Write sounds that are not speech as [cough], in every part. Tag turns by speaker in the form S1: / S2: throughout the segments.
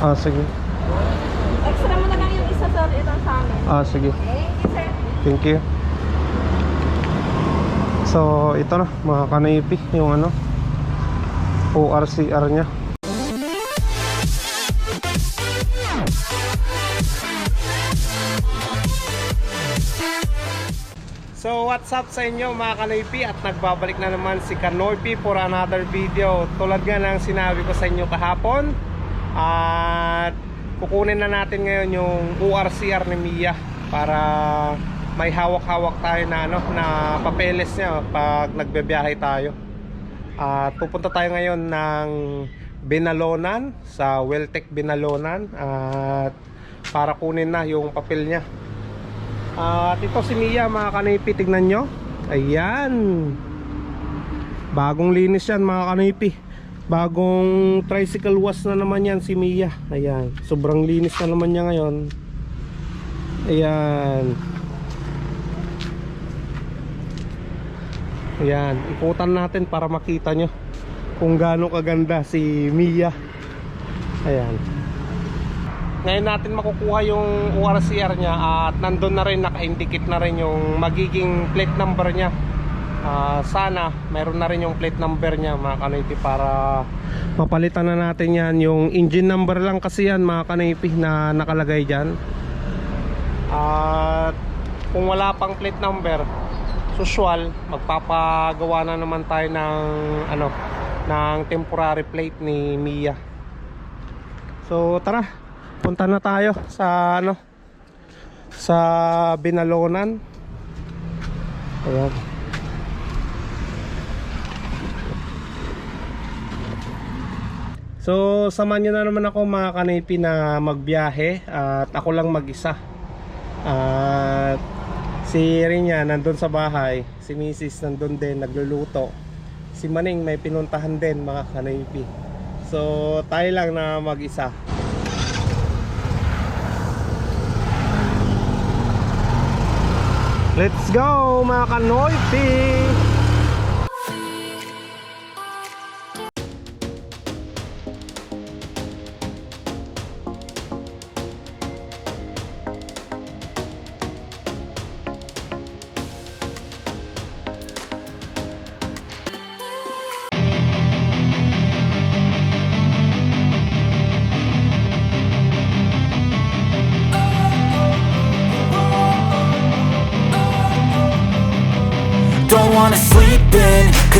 S1: Ah, sige.
S2: Extra mo na lang yung isa sir, ito sa amin.
S1: Ah, sige.
S2: Thank you sir.
S1: Thank you. So, ito na, mga kanipi, yung ano, ORCR niya. So, what's up sa inyo mga kanipi at nagbabalik na naman si Kanoypi for another video. Tulad nga ng sinabi ko sa inyo kahapon, at kukunin na natin ngayon yung ORCR ni Mia para may hawak-hawak tayo na ano na papeles niya pag nagbebiyahe tayo. At pupunta tayo ngayon ng Binalonan sa Weltec Binalonan at para kunin na yung papel niya. At ito si Mia mga kanipi, tignan nyo. Ayan. Bagong linis yan mga kanipi. Bagong tricycle wash na naman yan si Mia. Ayan. Sobrang linis na naman niya ngayon. Ayan. Ayan. Ikutan natin para makita nyo kung gaano kaganda si Mia. Ayan. Ngayon natin makukuha yung ORCR niya at nandun na rin naka-indicate na rin yung magiging plate number niya. Ah, sana meron na rin yung plate number niya mga kanipi para mapalitan na natin yan. Yung engine number lang kasi yan mga kanipi na nakalagay dyan. At kung wala pang plate number usual magpapagawa na naman tayo ng ano ng temporary plate ni Mia. So tara punta na tayo sa ano sa Binalonan. Ayan So, samahan nyo na naman ako mga kanipi na magbiyahe at ako lang mag-isa. At si Rinya nandun sa bahay, si Mrs. nandun din nagluluto. Si Maning may pinuntahan din mga kanipi. So, tayo lang na mag-isa. Let's go mga kanoypi!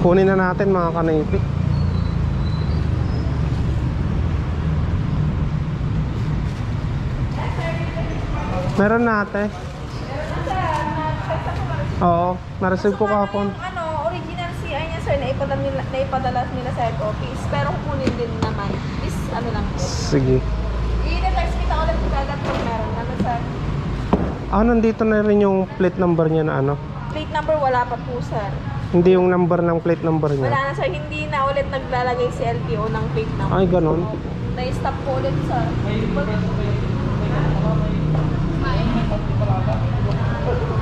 S1: Kunin na natin mga kanipi. Meron natin. Oo, na-receive ko kahapon.
S2: Ano, original CI niya sir, naipadala nila, naipadala nila sa head office. Pero kukunin din naman. Please, ano lang po.
S1: Sige.
S2: I-text kita ulit kung agad kung meron. Ano sir?
S1: Ah, nandito na rin yung plate number niya na ano.
S2: Plate number wala pa po sir.
S1: Hindi yung number ng plate number
S2: Wala
S1: niya.
S2: na sir, hindi na ulit naglalagay si LTO ng plate number.
S1: Ay, ganun.
S2: Na-stop po ulit sir.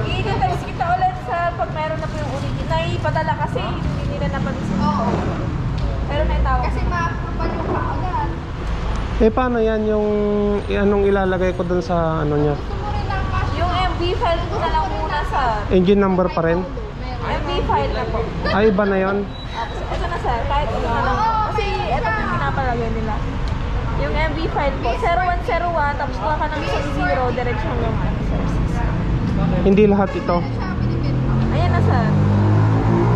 S2: I-text kita ulit sir pag meron na po yung original. Naipadala kasi hindi nila napansin. Oo. Pero naitawag. Kasi ma-approve yung kaagad.
S1: Eh, paano yan yung anong ilalagay ko dun sa ano niya?
S2: Yung MV file ko na lang muna sir.
S1: Engine number pa rin?
S2: File na po.
S1: Ay, iba na yun.
S2: Tapos, ito na sir, kahit ano na lang po. Kasi ito po yung pinapalagay nila. Yung MV file po, 0101, tapos kuha ka ng isang zero, diretso hanggang ano, sir.
S1: Hindi lahat ito.
S2: Ayan na sir.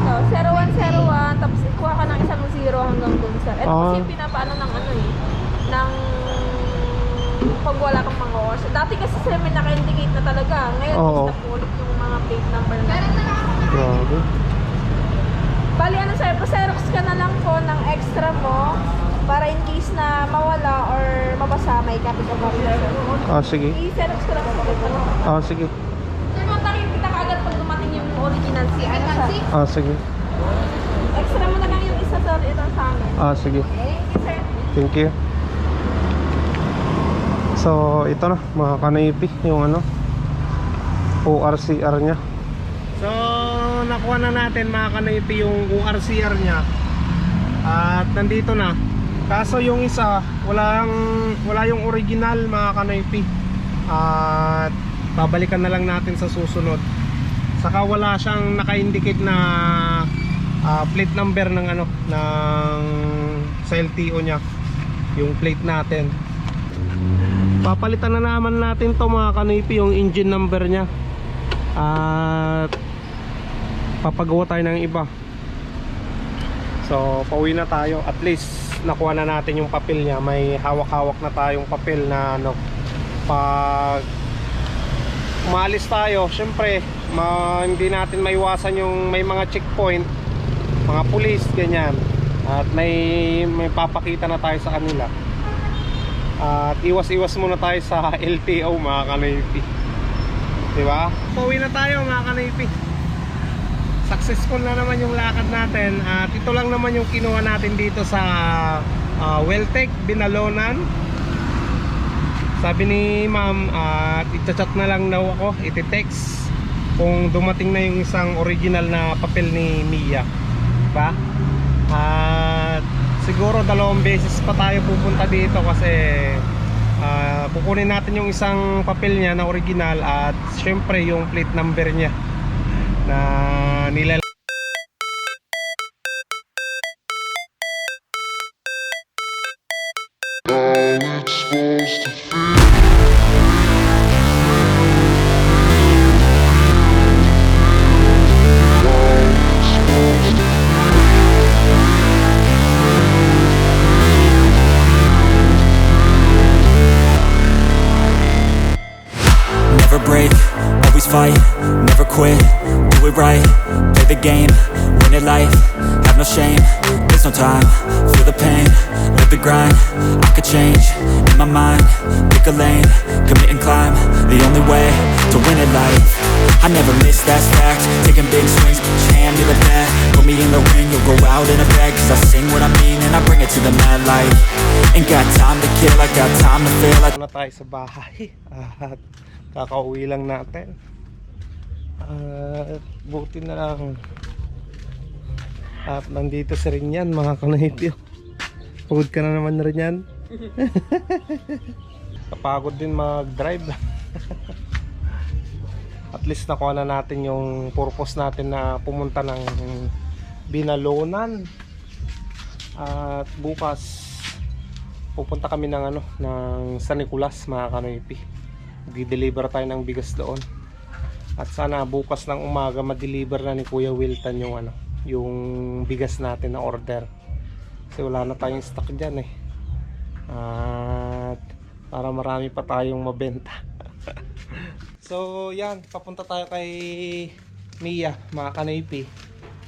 S2: So, 0101, tapos kuha ka ng isang zero hanggang dun sir. Ito
S1: Ah.
S2: kasi yung pinapaano ng ano eh, ng pag wala kang mga oras. Dati kasi sir, may naka-indicate na talaga. Ngayon,
S1: Oo.
S2: oh. na ulit yung mga plate number na.
S1: Grabe.
S2: Bali, ano sir, pa-xerox ka na lang po ng extra mo para in case na mawala or mabasa, may copy ka na sir.
S1: Ah, sige.
S2: I-xerox ko lang po.
S1: Ah, sige.
S2: Sir, kontakin kita kaagad pag dumating yung original si ano sir.
S1: Ah, sige.
S2: Extra mo na lang yung isa sir, ito sa amin.
S1: Ah, sige.
S2: Thank you sir.
S1: Thank you. So, ito na, mga kanaypi, yung ano, ORCR niya. Nakuha na natin mga kanaypi yung ORCR niya. At nandito na. Kaso yung isa, walang, wala yung original mga kanaypi. At babalikan na lang natin sa susunod. Saka wala siyang naka-indicate na ah, plate number ng ano, ng sa LTO niya yung plate natin papalitan na naman natin to mga kanipi yung engine number nya at papagawa tayo ng iba. So pauwi na tayo. At least nakuha na natin yung papel nya may hawak-hawak na tayong papel na ano pag umalis tayo syempre ma, hindi natin maiwasan yung may mga checkpoint mga pulis ganyan. At may may papakita na tayo sa kanila. At iwas-iwas muna tayo sa [laughs] LTO mga kanaypi. Diba? Pauwi na tayo mga kanaypi successful na naman yung lakad natin at ito lang naman yung kinuha natin dito sa uh, Welltech Binalonan. Sabi ni ma'am at i-chat na lang daw ako iti-text kung dumating na yung isang original na papel ni Mia. Ba? At siguro dalawang beses pa tayo pupunta dito kasi ah, kukunin natin yung isang papel niya na original at syempre yung plate number niya na nilal
S3: Never break, always fight, never quit, do it right, play the game, win it life, have no shame, there's no time, feel the pain, live the grind, I could change, in my mind, pick a lane, commit and climb, the only way to win it life, I never miss, that fact, taking big swings, hand to the bat, put me in the ring, you'll go out in a bag, cause I sing what I mean and I bring it to the mad light, ain't got time to kill, I got time to feel,
S1: at [laughs] kakauwi lang natin at buti na lang. At nandito si rin yan mga kanahipyo pagod ka na naman rin yan. [laughs] Kapagod din mag drive [laughs] at least nakuha na natin yung purpose natin na pumunta ng Binalonan. At bukas pupunta kami ng ano ng San Nicolas mga kanoypi di-deliver tayo ng bigas doon at sana bukas ng umaga ma-deliver na ni Kuya Wilton yung ano yung bigas natin na order. Kasi wala na tayong stock dyan eh. At para marami pa tayong mabenta. [laughs] So yan. Papunta tayo kay Mia mga kanoypi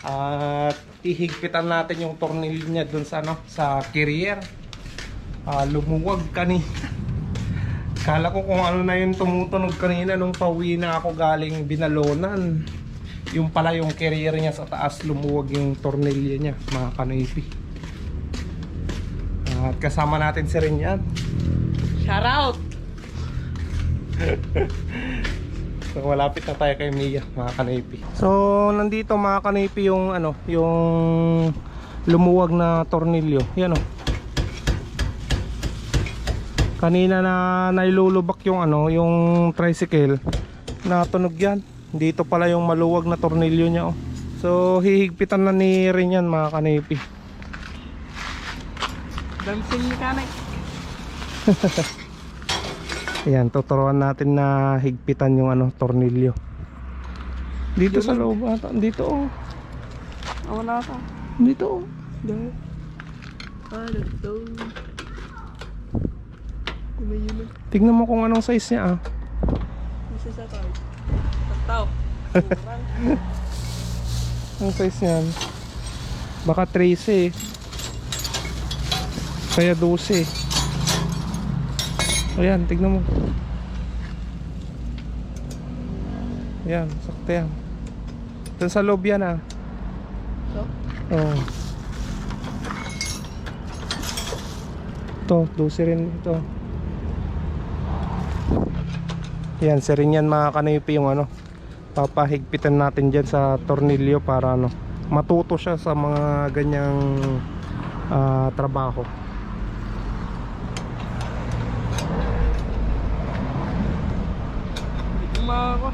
S1: at ihigpitan natin yung tornilyo niya dun sa ano sa carrier. Ah, lumuwag kanina. [laughs] Kala ko kung ano na yung tumutunog kanina nung pauwi na ako galing binalonan. Yung pala yung carrier niya sa taas lumuwag yung tornilyo niya, mga kanoypi. At kasama natin si rin yan. Shout out! [laughs] so malapit na tayo kay Mia, mga kanoypi. So nandito mga kanoypi yung ano, yung lumuwag na tornilyo. Yan oh kanina na nailulubak yung ano yung tricycle natunog yan dito pala yung maluwag na tornilyo niya oh So hihigpitan na ni rin yan mga kanipi.
S2: Dancing mechanic. [laughs]
S1: Ayan, tuturuan natin na higpitan yung ano, tornilyo. Dito sa loob ata. Dito oh.
S2: Oh, wala ka.
S1: Dito oh.
S2: Dahil. Ah, nagto. Kumay yun.
S1: Tignan mo kung anong size niya ah.
S2: Isa sa tao. Tao.
S1: Ang size niyan. Baka 13 eh. Kaya 12 Ayan, tignan mo. Ayan, sakto yan. Doon sa loob yan ah.
S2: So?
S1: Oo. Ito, 12 rin ito. Yan, sa rin yan mga kanipi yung ano. Papahigpitan natin dyan sa tornilyo para ano, matuto siya sa mga ganyang ah, trabaho.
S2: Hindi ko makaka.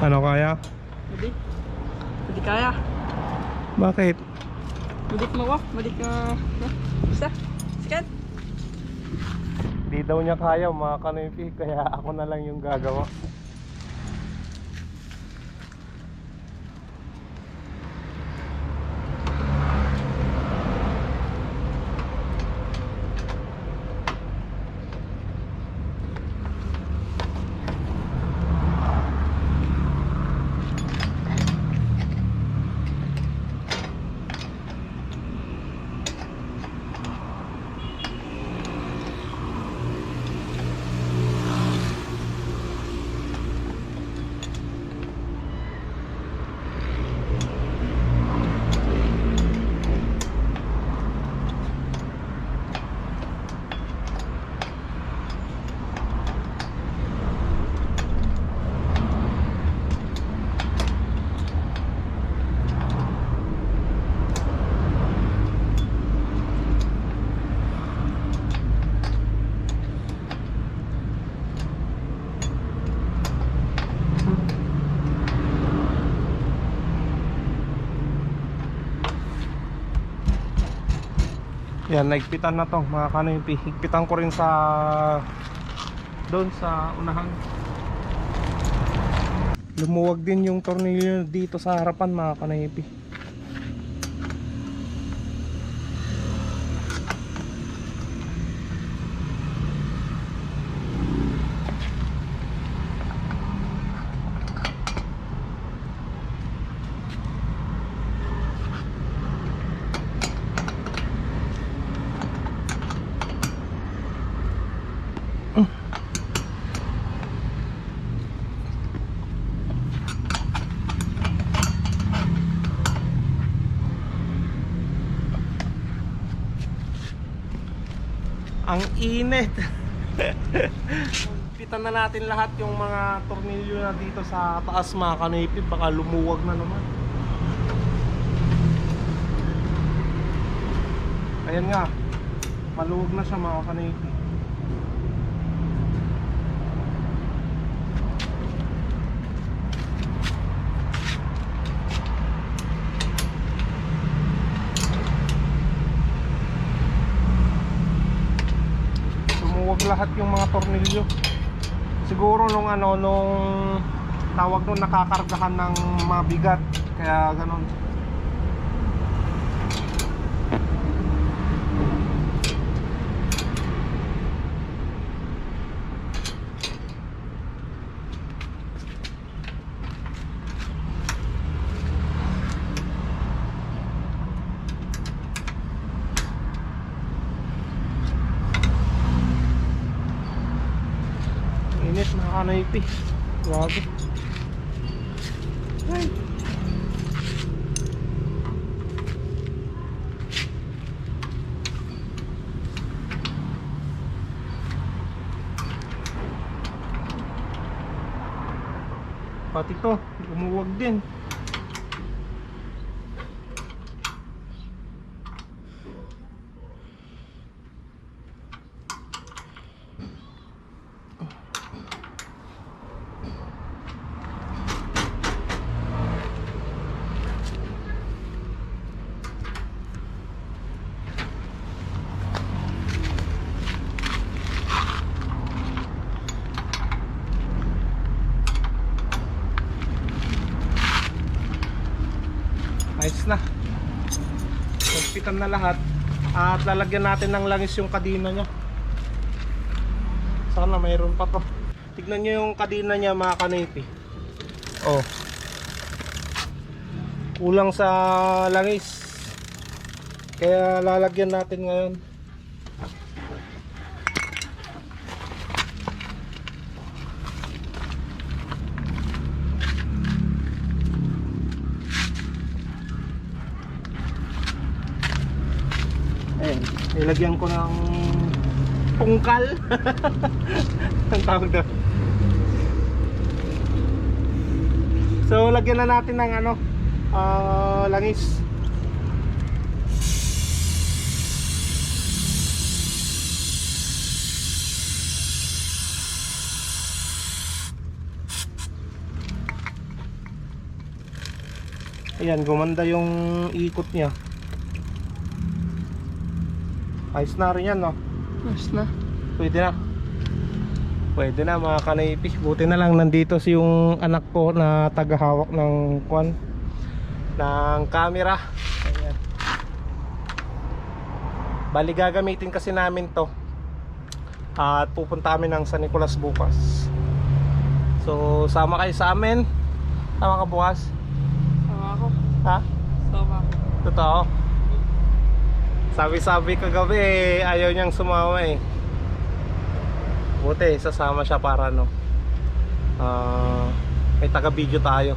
S1: Ano kaya?
S2: Hindi. Hindi kaya.
S1: Bakit?
S2: Madik mo ko. Madik ka. Isa. Sikat.
S1: Di daw niya kaya mga kanipi kaya ako na lang yung gagawa. Yan, naigpitan na to mga kanipi. Higpitan ko rin sa doon sa unahan. Lumuwag din yung tornilyo dito sa harapan mga kanipi. Ang init. [laughs] Pitan na natin lahat yung mga tornilyo na dito sa taas mga kanipi. Baka lumuwag na naman. Ayan nga. Maluwag na siya mga kanipi. Lumuwag lahat tornilyo. Siguro nung ano nung tawag nung nakakargahan ng mabigat kaya ganon. Init mga kanaypi. Grabe. Ay. Pati to, umuwag din. Ayos na. Nagpitan na lahat. At lalagyan natin ng langis yung kadina niya. Sana mayroon pa to. Tignan nyo yung kadina niya mga kanipi. Oh. Kulang sa langis. Kaya lalagyan natin ngayon. Nilagyan ko ng pungkal. [laughs] Ang tawag doon. So, lagyan na natin ng ano, ah, langis. Ayan, gumanda yung ikot niya. Ayos na rin yan, no?
S2: Mas na.
S1: Pwede na. Pwede na mga kanaypi. Buti na lang nandito si yung anak ko na tagahawak ng kwan ng camera. Ayan. Bali gagamitin kasi namin to. At pupunta kami ng San Nicolas bukas. So sama kayo sa amin. Sama ka bukas?
S2: Sama ako.
S1: Ha?
S2: Sama ako.
S1: Totoo. Sabi-sabi kagabi eh, ayaw niyang sumama eh. Buti, sasama siya para no. Ah, may taga-video tayo.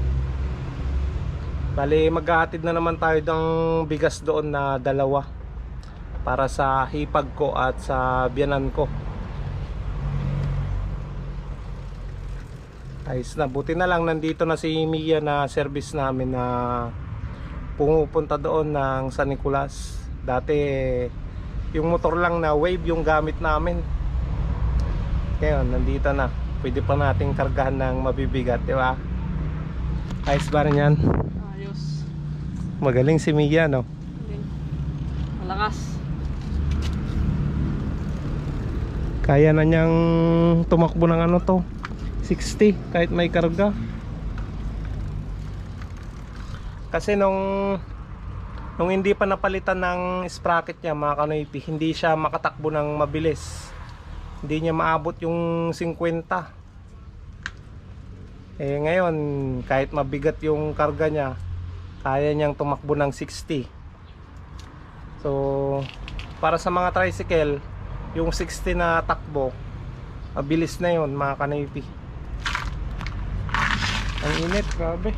S1: Bali, maghahatid na naman tayo ng bigas doon na dalawa para sa hipag ko at sa biyanan ko. Ayos na, buti na lang nandito na si Mia na service namin na pumupunta doon ng San Nicolas. Dati yung motor lang na wave yung gamit namin. Ngayon, nandito na. Pwede pa nating kargahan ng mabibigat, di ba? Ayos ba rin yan?
S2: Ayos.
S1: Magaling si Mia, no?
S2: Malakas.
S1: Kaya na niyang tumakbo ng ano to 60 kahit may karga Kasi nung nung hindi pa napalitan ng sprocket niya mga kanoypi Hindi siya makatakbo ng mabilis. Hindi niya maabot yung 50 Eh ngayon kahit mabigat yung karga niya Kaya niyang tumakbo ng 60 So para sa mga tricycle yung 60 na takbo mabilis na yon mga kanaypi ang init grabe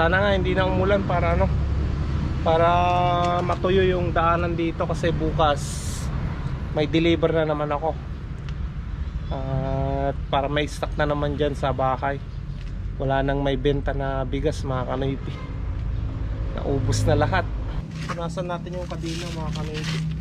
S1: sana nga hindi na umulan para ano para matuyo yung daanan dito kasi bukas may deliver na naman ako. At para may stock na naman dyan sa bahay. Wala nang may benta na bigas mga kanoypi naubos na lahat. Punasan natin yung kadina mga kanoypi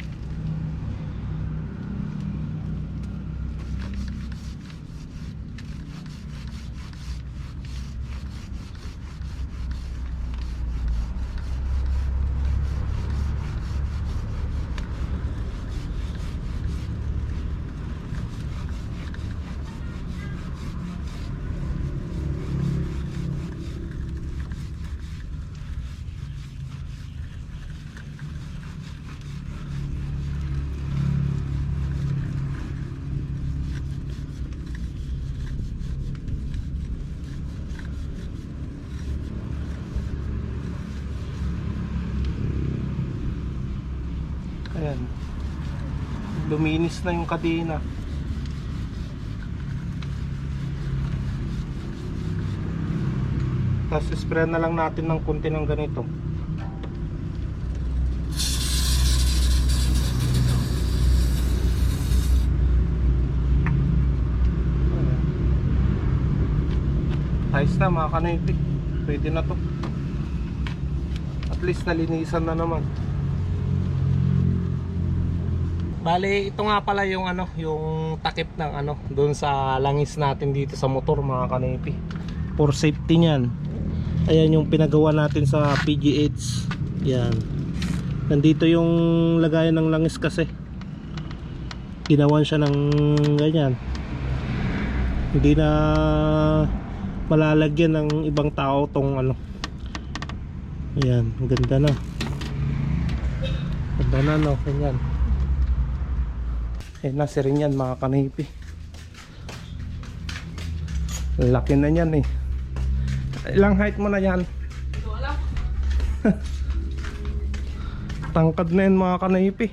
S1: Ayan. Luminis na yung kadena. Tapos spray na lang natin ng konti ng ganito. Ayos na mga kanayti. Pwede na to. At least nalinisan na naman. Bale, ito nga pala yung ano, yung takip ng ano, doon sa langis natin dito sa motor mga kanipi. For safety niyan. Ayan yung pinagawa natin sa PGH. Yan. Nandito yung lagayan ng langis kasi. Ginawan siya ng ganyan. Hindi na malalagyan ng ibang tao tong ano. Ayan, ganda na. Ganda na no, ganyan. Ayan na, si rin yan mga kanipi. Laki na yan eh. Ilang height mo na yan? [laughs] Tangkad na yan mga kanipi.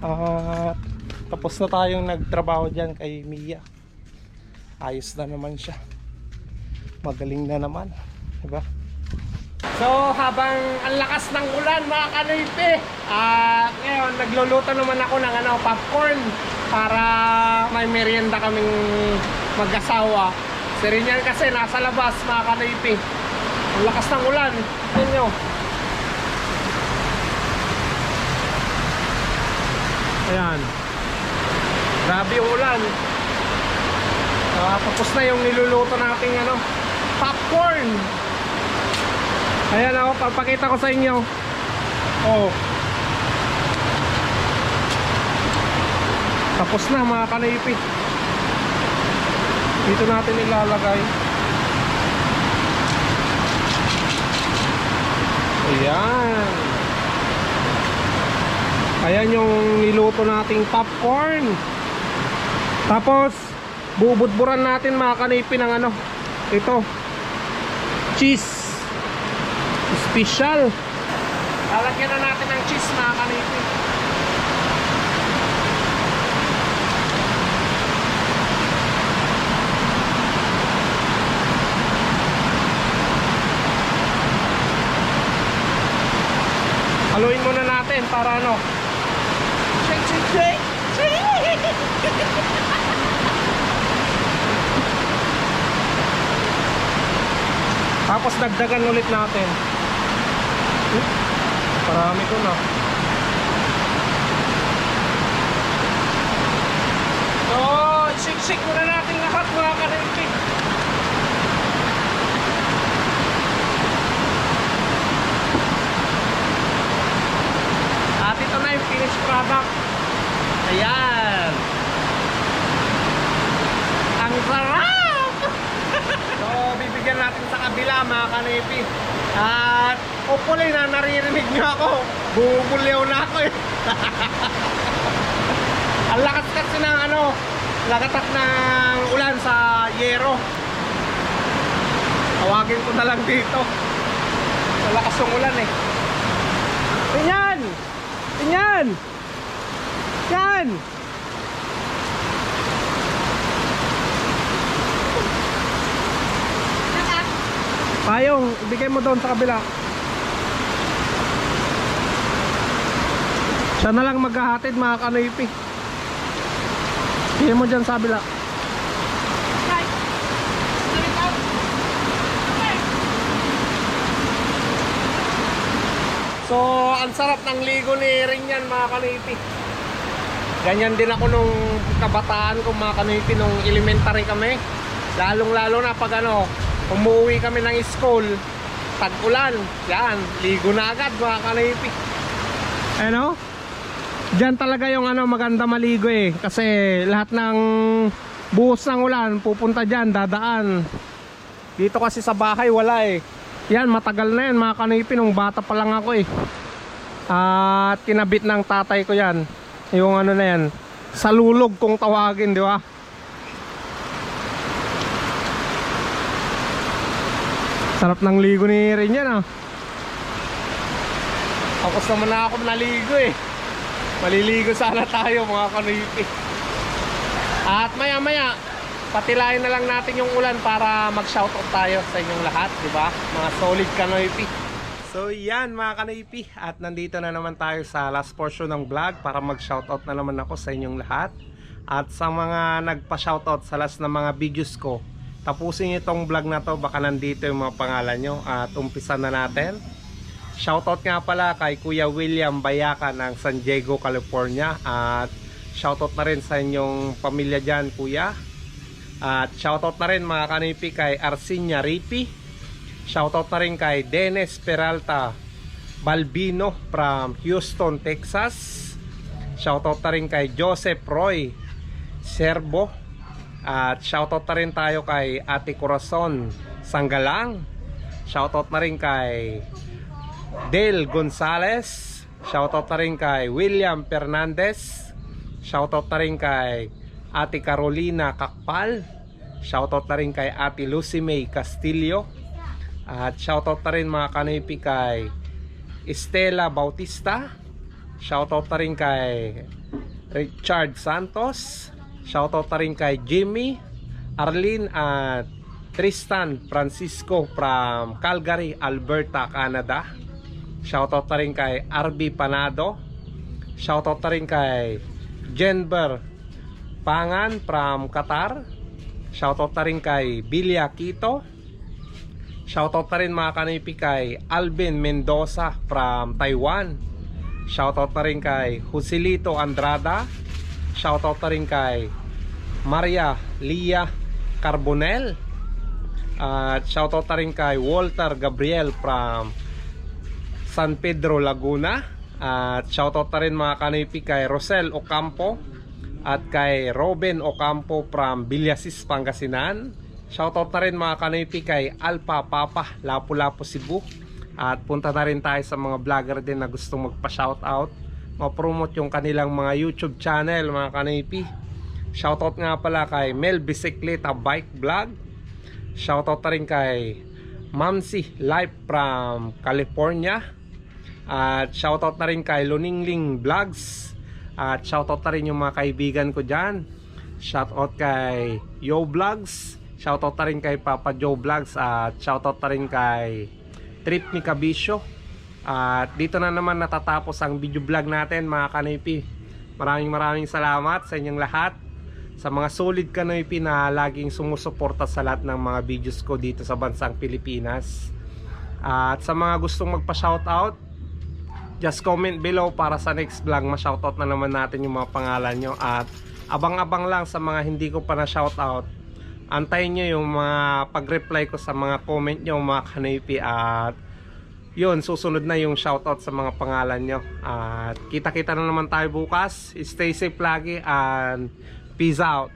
S1: At tapos na tayong nagtrabaho dyan kay Mia. Ayos na naman siya. Magaling na naman. Diba? So habang ang lakas ng ulan mga kanipi, ah nagluluto naman ako ng ano, popcorn para may merienda kaming mag-asawa. Si Rinyan kasi nasa labas mga kanipi. Ang lakas ng ulan. Tingnan nyo. Ayan. Grabe yung ulan. Ah, tapos na yung niluluto nating ano, popcorn. Ayan ako, papakita ko sa inyo. Oh. Tapos na mga kanaypi. Dito natin ilalagay. Ayan. Ayan yung niluto nating popcorn. Tapos, bubudburan natin mga kanaypi ng ano. Ito. Cheese. Special. Lalagyan na natin ng cheese mga kanipin. Haluin muna natin para ano. Shake, shake. Shake. Tapos dagdagan ulit natin. Parami ko na. So, siksik muna natin lahat mga karimpi. At ito na yung finished product. Ayan. Ang sarap! [laughs] So, bibigyan natin sa kabila mga kanipi. At hopefully na naririnig nyo ako. Bumubulyaw na ako eh. [laughs] Ang lakas kasi ng ano, lagatak ng ulan sa yero. Tawagin ko na lang dito. Ang lakas ng ulan eh. Tingnan! Tingnan! Yan! Payong, ibigay mo doon sa kabila. Siya na lang maghahatid mga kanipi. Ibigay mo dyan sa kabila. So, ang sarap ng ligo ni Rinyan mga kanipi. Ganyan din ako nung kabataan ko mga kanipi nung elementary kami. Lalong lalo na pag ano, umuwi kami ng school, tag-ulan, yan, ligo na agad mga kanipi. Ano? Diyan talaga yung ano maganda maligo eh kasi lahat ng buhos ng ulan pupunta diyan, dadaan. Dito kasi sa bahay wala eh. Yan, matagal na yan mga kanipi nung bata pa lang ako eh. At kinabit ng tatay ko yan. Yung ano na yan, salulog kung tawagin, di ba? Sarap ng ligo ni rin yan ah. Tapos naman na ako naligo eh. Maliligo sana tayo mga kanipi. At maya maya, patilayan na lang natin yung ulan para mag-shoutout tayo sa inyong lahat, di ba? Mga solid kanoipi. So yan mga kanoipi, at nandito na naman tayo sa last portion ng vlog para mag-shoutout na naman ako sa inyong lahat. At sa mga nagpa-shoutout sa last na mga videos ko, tapusin itong vlog na to, baka nandito yung mga pangalan nyo at umpisa na natin. Shoutout nga pala kay Kuya William Bayaka ng San Diego, California. At shoutout na rin sa inyong pamilya dyan kuya. At shoutout na rin mga kanipi kay Arsinia Ripi shoutout na rin kay Dennis Peralta Balbino from Houston, Texas shoutout na rin kay Joseph Roy Serbo At shoutout na rin tayo kay Ate Corazon Sanggalang. Shoutout na rin kay Del Gonzales. Shoutout na rin kay William Fernandez. Shoutout na rin kay Ate Carolina Kakpal. Shoutout na rin kay Ate Lucy May Castillo. At shoutout na rin mga kanipi kay Estela Bautista. Shoutout na rin kay Richard Santos. Shoutout na rin kay Jimmy, Arlene at Tristan Francisco from Calgary, Alberta, Canada. Shoutout na rin kay RB Panado. Shoutout na rin kay Jenber Pangan from Qatar. Shoutout na rin kay Bilya Quito. Shoutout na rin mga kanipi kay Alvin Mendoza from Taiwan. Shoutout na rin kay Joselito Andrada. Shoutout na rin kay Maria Lia Carbonel. At shoutout na rin kay Walter Gabriel from San Pedro Laguna. At shoutout na rin mga kanipi kay Rosel Ocampo at kay Robin Ocampo from Villasis, Pangasinan. Shoutout na rin mga kanipi kay Alpha Papa, Lapu-Lapu Cebu. At punta na rin tayo sa mga vlogger din na gustong magpa-shoutout. Ma-promote yung kanilang mga YouTube channel mga kanipi. Shoutout nga pala kay Mel Bicicleta Bike Vlog. Shoutout na rin kay Mamsi Live from California. At shoutout na rin kay Luningling Vlogs. At shoutout na rin yung mga kaibigan ko dyan. Shoutout kay Yo Vlogs. Shoutout na rin kay Papa Joe Vlogs. At shoutout na rin kay Trip ni Kabisyo. At dito na naman natatapos ang video vlog natin mga kanipi. Maraming maraming salamat sa inyong lahat. Sa mga solid kanipi na laging sumusuporta sa lahat ng mga videos ko dito sa bansang Pilipinas. At sa mga gustong magpa-shoutout, just comment below para sa next vlog ma-shoutout na naman natin yung mga pangalan nyo at abang-abang lang sa mga hindi ko pa na-shoutout antayin nyo yung mga pag-reply ko sa mga comment nyo mga kanipi at yun susunod na yung shoutout sa mga pangalan nyo. At kita-kita na naman tayo bukas. Stay safe lagi and peace out